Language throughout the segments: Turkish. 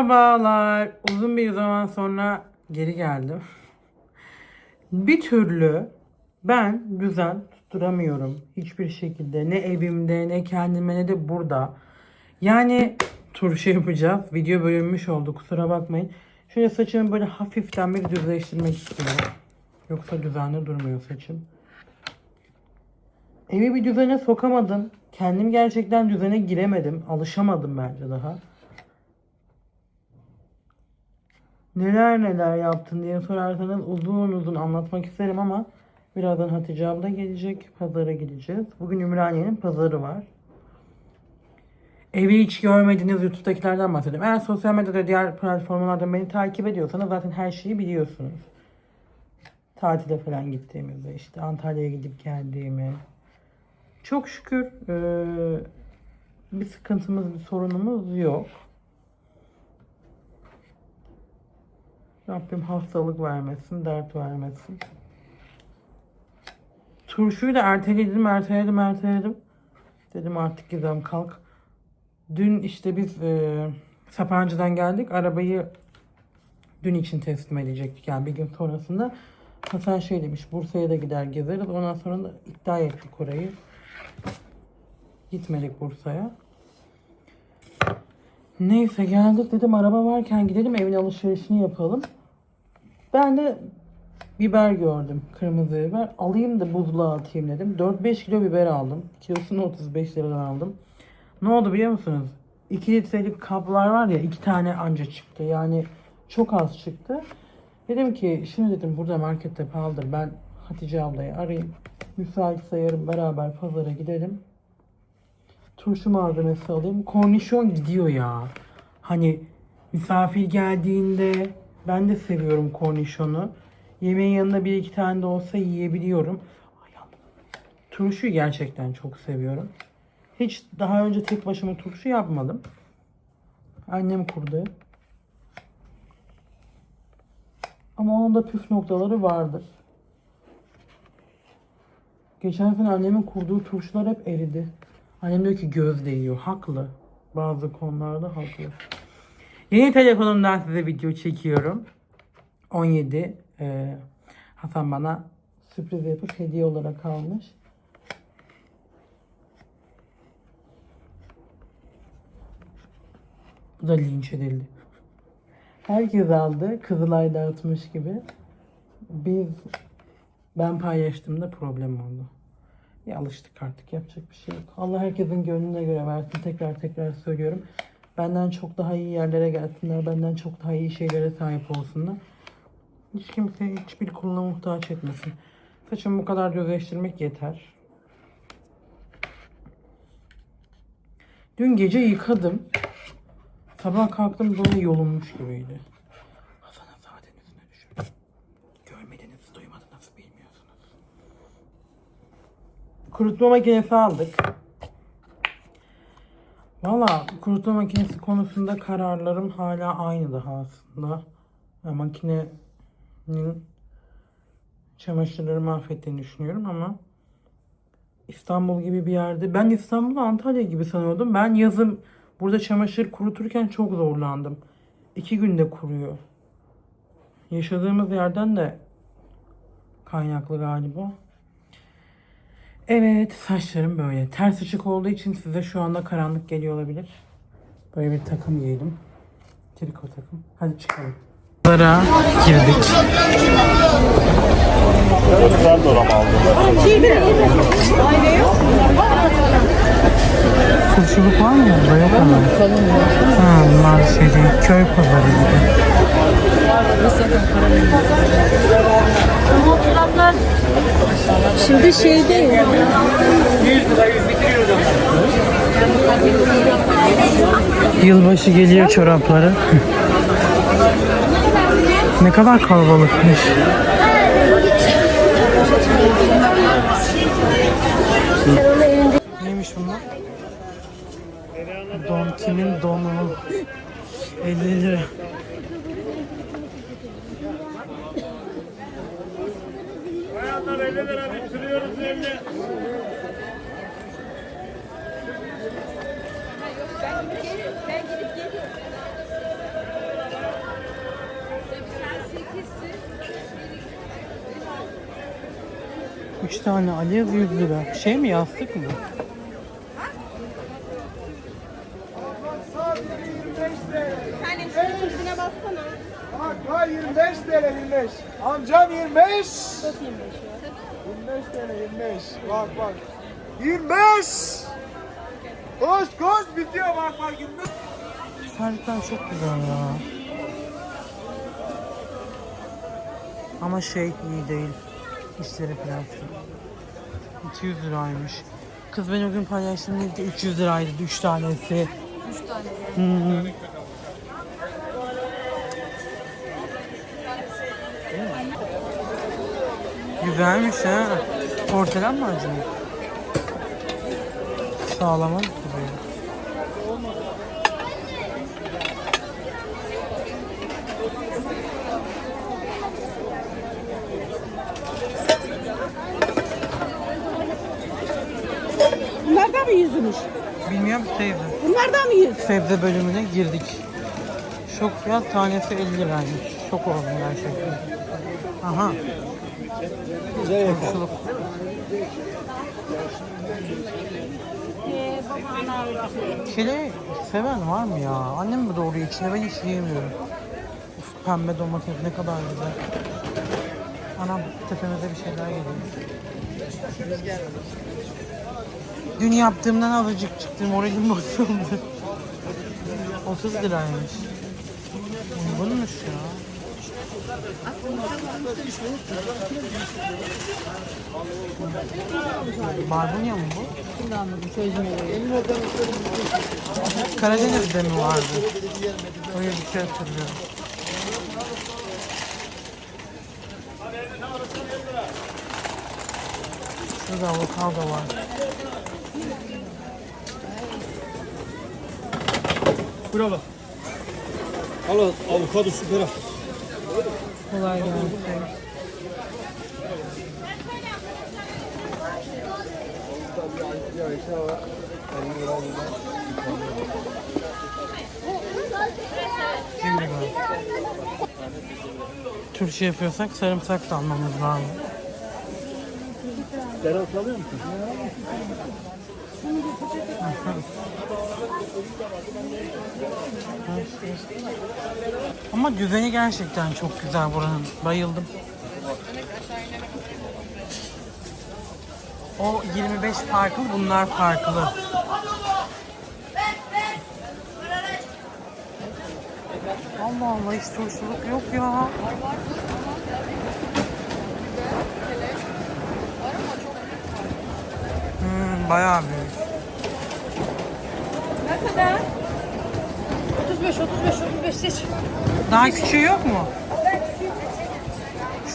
Merhabalar. Uzun bir zaman sonra geri geldim. Bir türlü ben düzen tutturamıyorum. Hiçbir şekilde. Ne evimde ne kendime ne de burada. Yani turşu yapacağız. Video bölünmüş oldu kusura bakmayın. Şöyle saçımı böyle hafiften bir düzleştirmek istiyorum. Yoksa düzenli durmuyor saçım. Evi bir düzene sokamadım. Kendim gerçekten düzene giremedim. Alışamadım bence daha. Neler neler yaptın diye sorarsanız uzun uzun anlatmak isterim ama birazdan Hatice abla gelecek. Pazara gideceğiz. Bugün Ümraniye'nin pazarı var. Evi hiç görmediğiniz YouTube'dakilerden bahsedeyim. Eğer sosyal medyada diğer platformlardan beni takip ediyorsanız zaten her şeyi biliyorsunuz. Tatile falan gittiğimizde işte Antalya'ya gidip geldiğimi. Çok şükür eee, bir sıkıntımız, bir sorunumuz yok. Rabbim hastalık vermesin, dert vermesin. Turşuyu da erteledim, erteledim, erteledim. Dedim artık Gizem kalk. Dün işte biz e, Sapancı'dan geldik. Arabayı dün için teslim edecektik. Yani bir gün sonrasında Hasan şey demiş Bursa'ya da gider gezeriz. Ondan sonra da iptal ettik orayı. Gitmedik Bursa'ya. Neyse geldik dedim araba varken gidelim evin alışverişini yapalım. Ben de biber gördüm. Kırmızı biber. Alayım da buzluğa atayım dedim. 4-5 kilo biber aldım. Kilosunu 35 liradan aldım. Ne oldu biliyor musunuz? 2 litrelik kaplar var ya 2 tane anca çıktı. Yani çok az çıktı. Dedim ki şimdi dedim burada markette pahalıdır. Ben Hatice ablayı arayayım. Müsait sayarım beraber pazara gidelim. Turşu malzemesi alayım. Kornişon gidiyor ya. Hani misafir geldiğinde ben de seviyorum kornişonu. Yemeğin yanında bir iki tane de olsa yiyebiliyorum. Turşuyu gerçekten çok seviyorum. Hiç daha önce tek başıma turşu yapmadım. Annem kurdu. Ama onun da püf noktaları vardır. Geçen sene annemin kurduğu turşular hep eridi. Annem diyor ki göz değiyor. Haklı. Bazı konularda haklı. Yeni telefonumdan size video çekiyorum. 17. Ee, Hasan bana sürpriz yapıp hediye olarak almış. Bu da linç edildi. Herkes aldı. Kızılay dağıtmış gibi. Biz ben paylaştığımda problem oldu. Ya alıştık artık yapacak bir şey yok. Allah herkesin gönlüne göre versin. Tekrar tekrar söylüyorum. Benden çok daha iyi yerlere gelsinler. Benden çok daha iyi şeylere sahip olsunlar. Hiç kimse hiçbir kuluna muhtaç etmesin. Saçımı bu kadar düzleştirmek yeter. Dün gece yıkadım. Sabah kalktım böyle yolunmuş gibiydi. Hasan'a zaten üstüne düşürdüm. Görmediniz, duymadınız, bilmiyorsunuz. Kurutma makinesi aldık. Valla kurutma makinesi konusunda kararlarım hala aynı daha aslında. Ya, makinenin çamaşırları mahvettiğini düşünüyorum ama İstanbul gibi bir yerde. Ben İstanbul'u Antalya gibi sanıyordum. Ben yazın burada çamaşır kuruturken çok zorlandım. İki günde kuruyor. Yaşadığımız yerden de kaynaklı galiba. Evet saçlarım böyle. Ters ışık olduğu için size şu anda karanlık geliyor olabilir. Böyle bir takım giyelim. Triko takım. Hadi çıkalım. Pazara girdik. Ben de oram aldım. Turşuluk var mı burada? Yok ama. Ha, bunlar şey değil. Köy pazarı gibi. Şimdi şeydeyim. Yılbaşı geliyor çorapları. ne kadar kalabalıkmış. Neymiş bunlar? Don kimin donu? 50 lira önemli. Üç tane alev 100 lira. Şey mi yastık mı? Hani şunun üstüne bassana. Bak 25 TL 25. Amcam 25. 25? 25. Bak bak. 25. Koş koş bitiyor bak bak 25. Terlikler çok güzel ya. Ama şey iyi değil. İşleri falan. 200 liraymış. Kız ben o gün paylaştım dedi ki 300 liraydı 3 tanesi. 3 tanesi. Hı. Güzelmiş ha. Porselen mi acaba? Sağlama gibi. Bunlardan mı yüzmüş? Bilmiyorum teyze. Bunlardan mı yüz? Sebze bölümüne girdik. Şok fiyat tanesi 50 liraymış. Şok oldum gerçekten. Aha. Turşuluk. Kele seven var mı ya? Annem mi doğruyor içine ben hiç yiyemiyorum. Uf, pembe domates ne kadar güzel. Anam tepemize bir şeyler geliyor. Dün yaptığımdan azıcık çıktı. Moralim bozuldu. 30 liraymış. Uygunmuş ya. Barbunya mı bu? Şimdi anladım. Çözmeyi. Karadeniz'de mi vardı? Öyle bir şey hatırlıyorum. Şurada avokado var. Bravo. Al avokado süper. Kolay gelsin. Turşu yapıyorsak sarımsak da almamız lazım. Dereotu alıyor musun? Ama düzeni gerçekten çok güzel buranın. Bayıldım. O 25 farklı, bunlar farklı. Allah Allah hiç turşuluk yok ya. Hmm, bayağı büyük. Ne kadar? 35, 35, 35 seç. Daha küçüğü yok mu?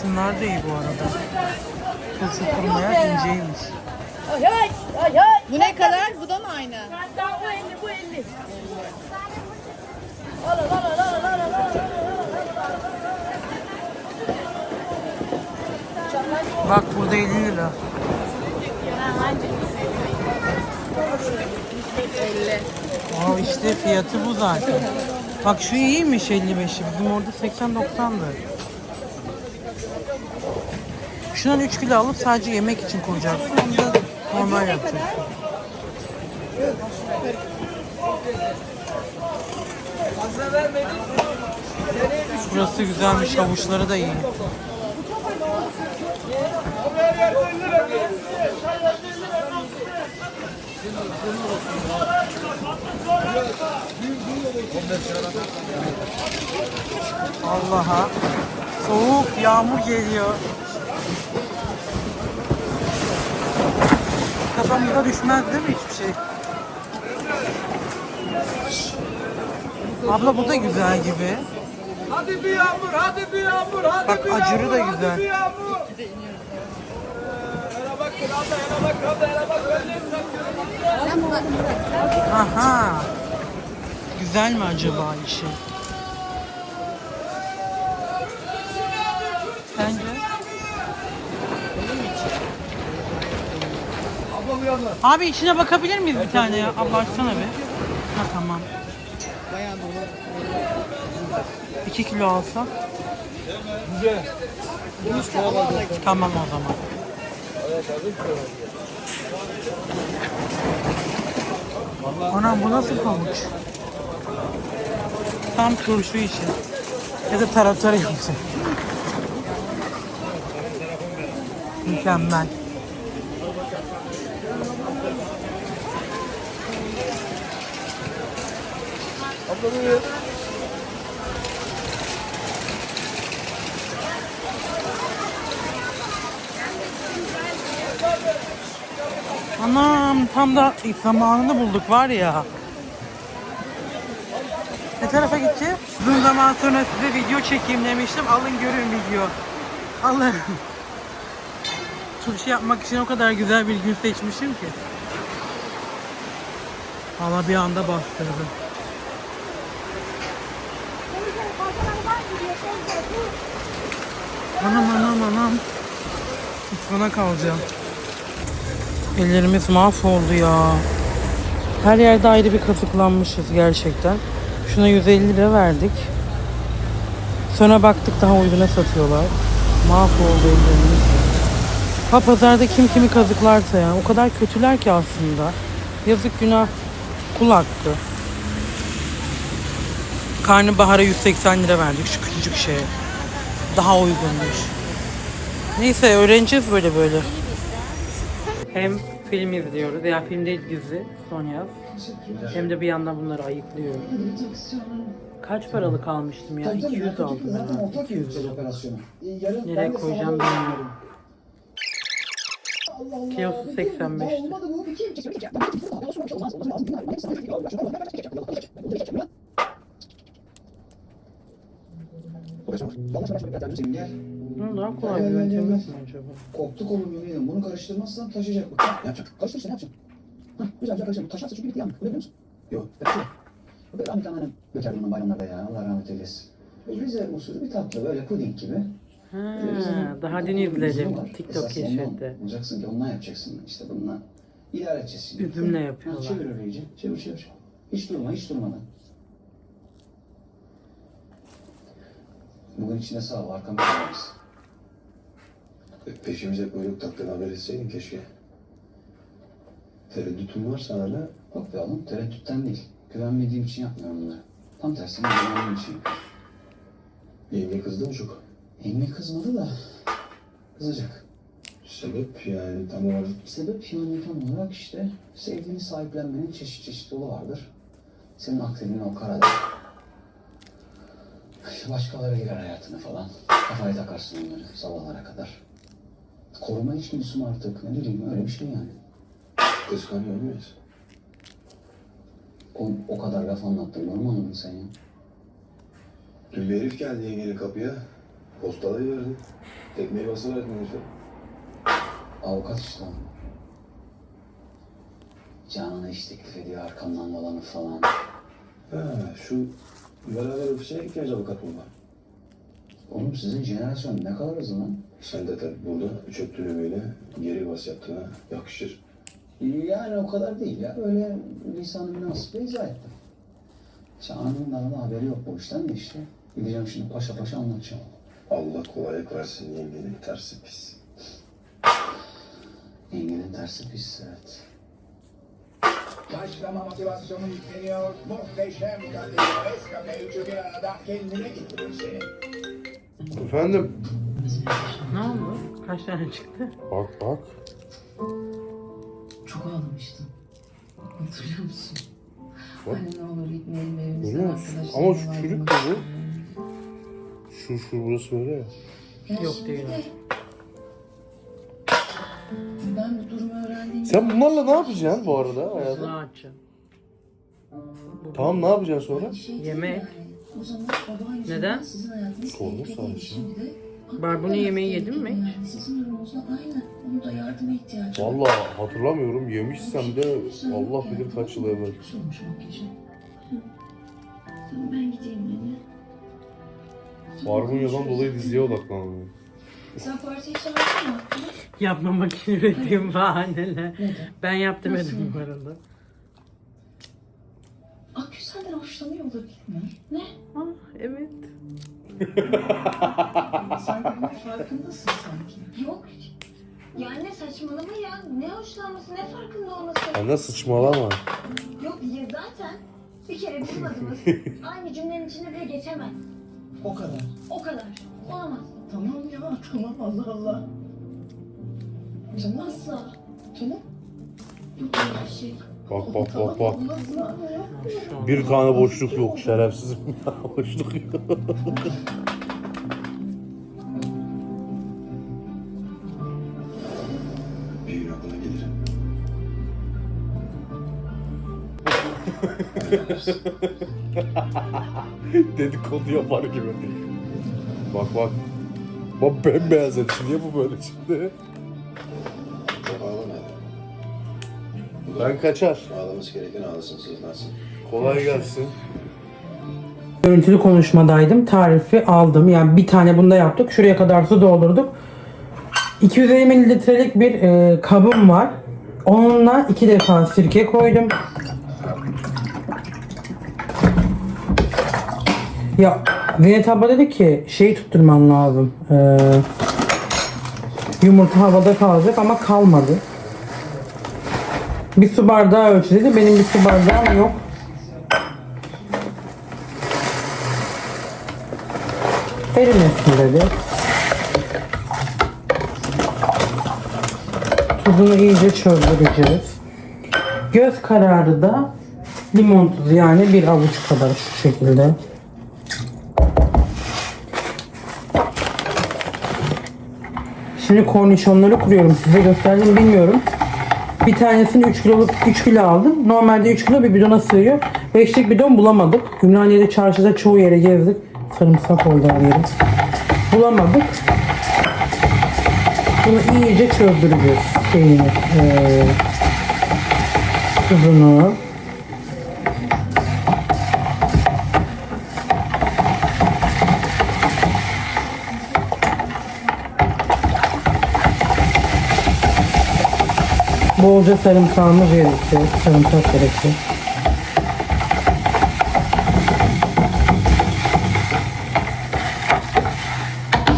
Şunlar da iyi bu arada. Turşu kurmaya inceymiş. Ay ay ay ay. Bu ne kadar? Bu da mı aynı? Bu 50, bu 50. Al al al al al al al. Bak burada 50 lira. Aa işte fiyatı bu zaten. Bak şu iyiymiş 55'i. Bizim orada 80-90'dı. Şundan 3 kilo alıp sadece yemek için koyacaksın. Onu da normal yapacaksın. Burası güzelmiş. Havuçları da iyi. Allah'a. Soğuk yağmur geliyor. Kafamıza düşmez değil mi hiçbir şey? Abla bu da güzel gibi. Hadi bir yağmur hadi bir yağmur hadi Bak, bir acırı yağmur, da hadi güzel. bir yağmur. Yana bakın abla yana bak abla yana bak ben de satıyorum. Aha. Güzel mi acaba işi? Yana. Abi içine bakabilir miyiz bir tane ya? Abla açsana bir. Ha tamam. Bayağı dolu. 2 kilo alsak. Güzel. Tamam o zaman. Anam bu nasıl pamuç? Tam turşu için. Ya da tarator için. Mükemmel. Anam tam da zamanını bulduk var ya. Ne tarafa gideceğiz? Uzun zaman sonra size video çekeyim demiştim. Alın görün video. Alın. Turşu yapmak için o kadar güzel bir gün seçmişim ki. Valla bir anda bastırdım. Anam anam anam. Sona kalacağım. Ellerimiz mahvoldu ya. Her yerde ayrı bir kazıklanmışız gerçekten. Şuna 150 lira verdik. Sonra baktık daha uyguna satıyorlar. Mahvoldu ellerimiz. Ha pazarda kim kimi kazıklarsa ya. O kadar kötüler ki aslında. Yazık günah. Kul hakkı. Karnabahara 180 lira verdik şu küçücük şeye. Daha uygunmuş. Neyse öğreneceğiz böyle böyle. Hem film izliyoruz ya film değil dizi son yaz. Hem de bir yandan bunları ayıklıyorum. Kaç paralık almıştım ya? 200 aldım ben. 200 lira. Nereye koyacağım bilmiyorum. Kilosu 85 lira. Bunun daha kolay bir yöntemi yok mu acaba? Koptu kolum yemeğim. Bunu karıştırmazsan taşıyacak bu. Ne yapacaksın? Karıştırırsa ne yapacaksın? Hah, güzel güzel karıştır. Taşarsa çünkü bitti yandık. Öyle biliyor musun? Yok. Yok. Böyle rahmetli anneannem dökerdi bundan bayramlarda ya. Allah rahmet eylesin. Rize usulü bir tatlı böyle puding gibi. Ha, Rize'nin daha dün izledim. TikTok keşfette. Olacaksın ki ondan yapacaksın. İşte bununla idare şimdi. Üzümle Ha, yapıyorlar. Çevir öyle iyice. Çevir çevir. Hiç durma hiç durmadan. Bugün içinde sağ ol. Arkamda kalmayız. Peşimize kuyruk taktığını haber etseydin keşke. Tereddütün varsa hala Yok be oğlum tereddütten değil. Güvenmediğim için yapmıyorum bunları. Tam tersine güvendiğim için. yenge kızdı mı çok? Emmi kızmadı da kızacak. Sebep yani tam olarak Sebep yani tam olarak işte sevdiğini sahiplenmenin çeşit çeşit yolu vardır. Senin aktivin o karada. Başkaları girer hayatına falan. Kafaya takarsın onları sabahlara kadar. Koruma içgüdüsü mü artık ne bileyim öyle bir şey yani. kıskanıyor muyuz? O, o kadar laf anlattım normal anladın sen ya. Dün bir herif geldi yengenin kapıya. Postalayı verdi. Tekmeyi basıverdi herife. Avukat işte o. Canına iş teklif ediyor arkamdan dolanıp falan. Ha şu beraber ofise gittiğiniz avukat mı var? Oğlum sizin jenerasyon ne kadar hızlı lan? Sen de tabii burada çöp dönemiyle geri bas yaptın ha. Yakışır. Yani o kadar değil ya. Öyle lisan-ı münasıbı izah ettim. Şahan'ın daha da haberi yok bu işten de işte. Gideceğim şimdi paşa paşa anlatacağım. Allah kolaylık versin yengenin tersi pis. Yengenin tersi pis evet. Başlama motivasyonu yükleniyor. Muhteşem kadın Eskape üçü bir arada kendine getirir seni. Efendim? Ne oldu? Kaç tane çıktı? Bak bak. Çok ağlamıştım. Hatırlıyor musun? Bak. Anne ne olur gitmeyelim evimizden Görüyor musun? arkadaşlarım Ama şu çürük de bu. Şu şu burası öyle ya. Yok değil. de Ben bu durumu öğrendiğimde... Sen bunlarla ne yapacaksın bu arada hayatım? Bunu açacağım. Tamam ne yapacaksın sonra? Şey Yemek. Neden? Sorunu tehlikedeydi. sadece. Şimdi de Barbunu hayat yemeği yedin mi. Vallahi hatırlamıyorum. Yemişsem de Allah bilir kaç yıl evvel. Sormuş ben gideyim anne. Barbunyadan dolayı diziye odaklandım. Sen partiyi çağırdın mı? Yapmamak için ürettiğim bahaneler. Ben yaptım Nasıl? dedim bu arada. Akgül senden hoşlanıyor olabilir mi? Ne? Sen farkındasın sanki. Yok. Ya anne saçmalama ya. Ne hoşlanması ne farkında olması. Anne sıçmalama. Yok ya zaten bir kere bizim adımız aynı cümlenin içinde bile geçemez. O kadar. O kadar. Olamaz. Tamam ya tamam Allah Allah. Tamam. Asla. Tamam. Yok öyle bir şey. Bak bak bak bak. Bir tane boşluk yok şerefsizim boşluk yok. Dedikodu yapar gibi. Bak bak. Bak bembeyaz et. Niye bu böyle şimdi? Ben kaçar. Ağlaması gereken ağlasın, sızlansın. Kolay gelsin. Görüntülü konuşmadaydım. Tarifi aldım. Yani bir tane bunda yaptık. Şuraya kadar su doldurduk. 250 mililitrelik bir e, kabım var. Onunla iki defa sirke koydum. Ya Zeynep abla dedi ki şeyi tutturman lazım. E, yumurta havada kalacak ama kalmadı. Bir su bardağı ölçü dedi. Benim bir su bardağım yok. Erimesin dedi. Tuzunu iyice çözdüreceğiz. Göz kararı da limon tuzu yani bir avuç kadar şu şekilde. Şimdi kornişonları kuruyorum. Size gösterdim bilmiyorum. Bir tanesini 3 kiloluk 3 kilo aldım. Normalde 3 kilo bir bidona sığıyor. 5'lik bidon bulamadık. Ümraniye'de çarşıda çoğu yere gezdik. Sarımsak oldu her. Bulamadık. Bunu iyice çözdüreceğiz. Şeyini, eee tuzunu. Bolca sarımsağımız gerekiyor. Sarımsak gerekiyor.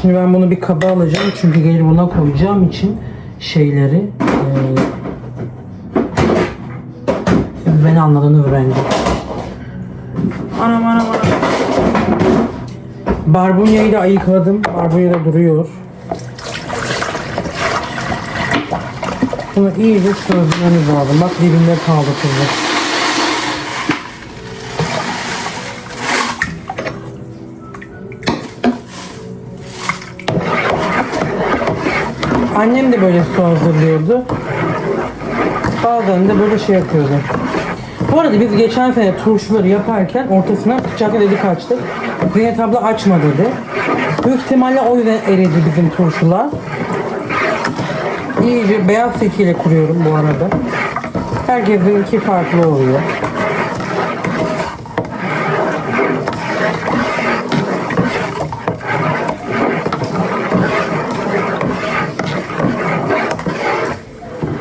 Şimdi ben bunu bir kaba alacağım çünkü gelir buna koyacağım için şeyleri siz beni anladınız bence. Anam anam anam. Barbunyayı da ayıkladım. Barbunya da duruyor. Bunu iyice çözmeniz lazım. Bak dibinde kaldı tuzu. Annem de böyle su hazırlıyordu. Bazen de böyle şey yapıyordu. Bu arada biz geçen sene turşuları yaparken ortasına bıçakla delik açtık. Zeynep abla açma dedi. Büyük ihtimalle o yüzden eridi bizim turşular. İyice beyaz sekiyle kuruyorum bu arada. Herkesin iki farklı oluyor.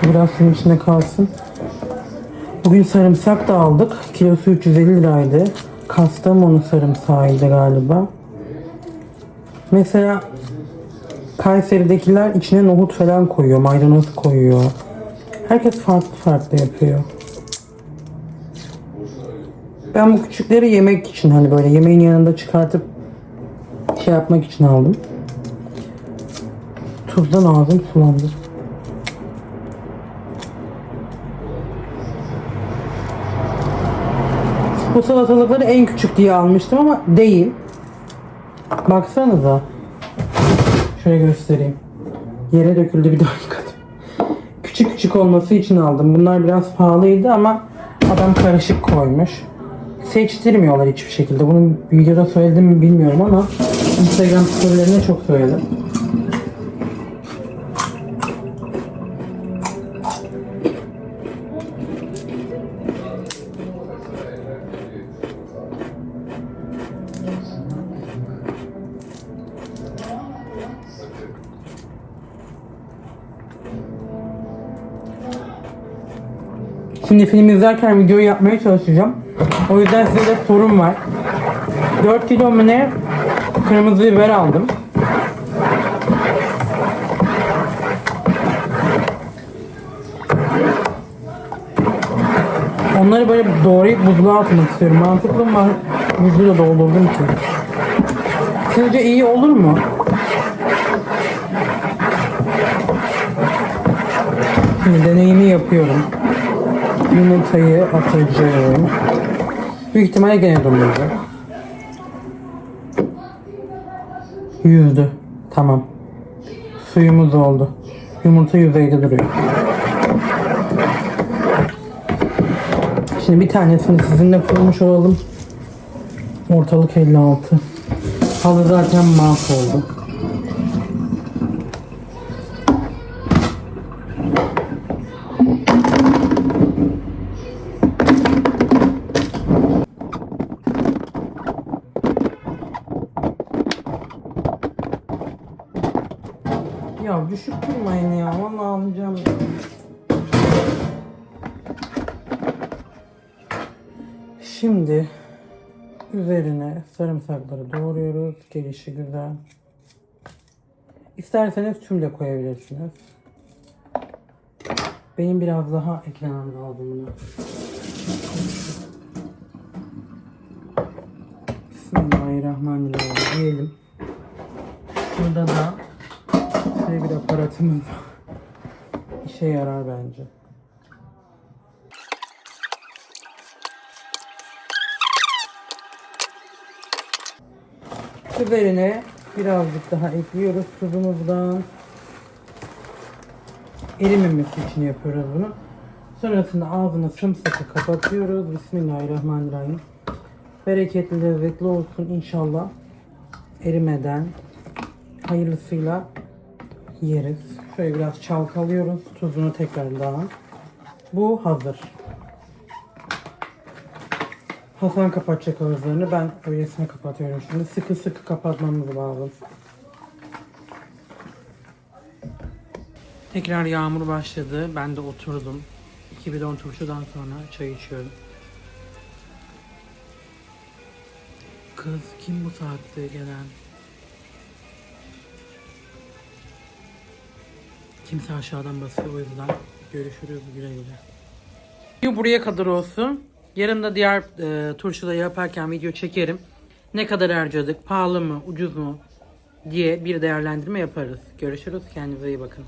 Biraz suyun içinde kalsın. Bugün sarımsak da aldık. Kilosu 350 liraydı. Kastamonu sarımsağıydı galiba. Mesela Kayseri'dekiler içine nohut falan koyuyor, maydanoz koyuyor. Herkes farklı farklı yapıyor. Ben bu küçükleri yemek için hani böyle yemeğin yanında çıkartıp şey yapmak için aldım. Tuzdan ağzım sulandı. Bu salatalıkları en küçük diye almıştım ama değil. Baksanıza. Şöyle göstereyim. Yere döküldü bir yıkadım. Küçük küçük olması için aldım. Bunlar biraz pahalıydı ama adam karışık koymuş. Seçtirmiyorlar hiçbir şekilde. Bunu videoda söyledim mi bilmiyorum ama Instagram storylerine çok söyledim. Şimdi film izlerken video yapmaya çalışacağım. O yüzden size de sorum var. 4 kilo mu ne kırmızı biber aldım. Onları böyle doğrayıp buzluğa atmak istiyorum. Mantıklı mı? Buzluğa doldurdum için. Sizce iyi olur mu? Şimdi deneyimi yapıyorum. Yumurtayı atacağım. Büyük ihtimalle gene donacak. Yüzdü. Tamam. Suyumuz oldu. Yumurta yüzeyde duruyor. Şimdi bir tanesini sizinle kurmuş olalım. Ortalık 56. Halı zaten mahvoldu. Sarımsakları doğruyoruz. Gelişi güzel. İsterseniz tüm de koyabilirsiniz. Benim biraz daha eklemem lazım buna. Bismillahirrahmanirrahim diyelim. Burada da şöyle bir aparatımız. İşe yarar bence. Üzerine birazcık daha ekliyoruz tuzumuzdan. Erimemesi için yapıyoruz bunu. Sonrasında ağzını sımsıkı kapatıyoruz. Bismillahirrahmanirrahim. Bereketli lezzetli olsun inşallah. Erimeden hayırlısıyla yeriz. Şöyle biraz çalkalıyoruz. Tuzunu tekrardan. Bu hazır. Hasan kapatacak ağızlarını. Ben öylesine kapatıyorum şimdi. Sıkı sıkı kapatmamız lazım. Tekrar yağmur başladı. Ben de oturdum. 2 bidon turşudan sonra çay içiyorum. Kız kim bu saatte gelen? Kimse aşağıdan basıyor o yüzden. Görüşürüz güle güle. Buraya kadar olsun. Yarın da diğer e, turşuda yaparken video çekerim. Ne kadar harcadık, pahalı mı, ucuz mu diye bir değerlendirme yaparız. Görüşürüz. Kendinize iyi bakın.